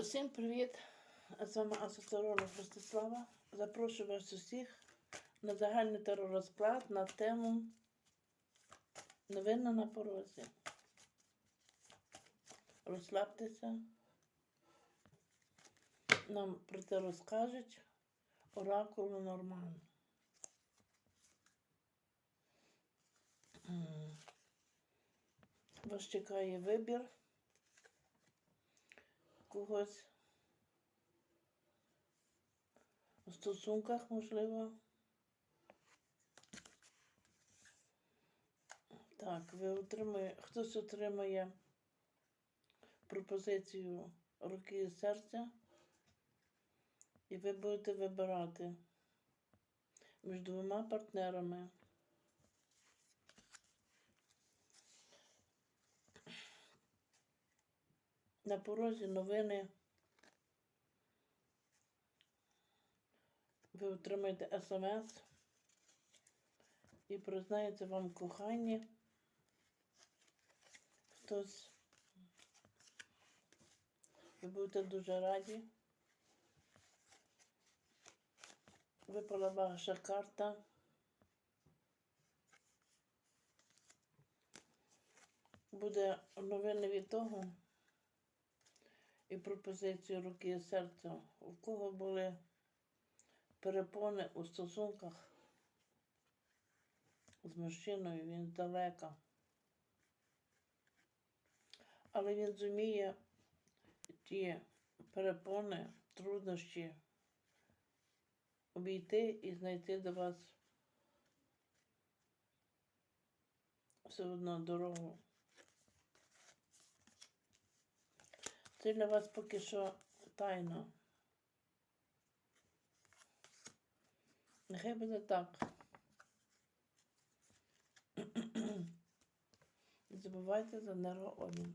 Усім привіт! З вами асоціолог Ростислава. Запрошую вас усіх на загальний теророзклад на тему Новина на порозі. Розслабтеся. Нам про це розкажуть оракулу Норман. Вас чекає вибір когось у стосунках, можливо. Так, ви отримує, хтось отримає пропозицію руки і серця, і ви будете вибирати між двома партнерами. На порозі новини. Ви отримаєте смс і признається вам кохання. Хтось. Ви будете дуже раді. Випала ваша карта. Буде новини від того і пропозицію руки і серця, у кого були перепони у стосунках з мужчиною, він далека. Але він зуміє ті перепони, труднощі обійти і знайти до вас все одно дорогу. Це для вас поки що тайна. Нехай буде так. Не забувайте за енергообмін.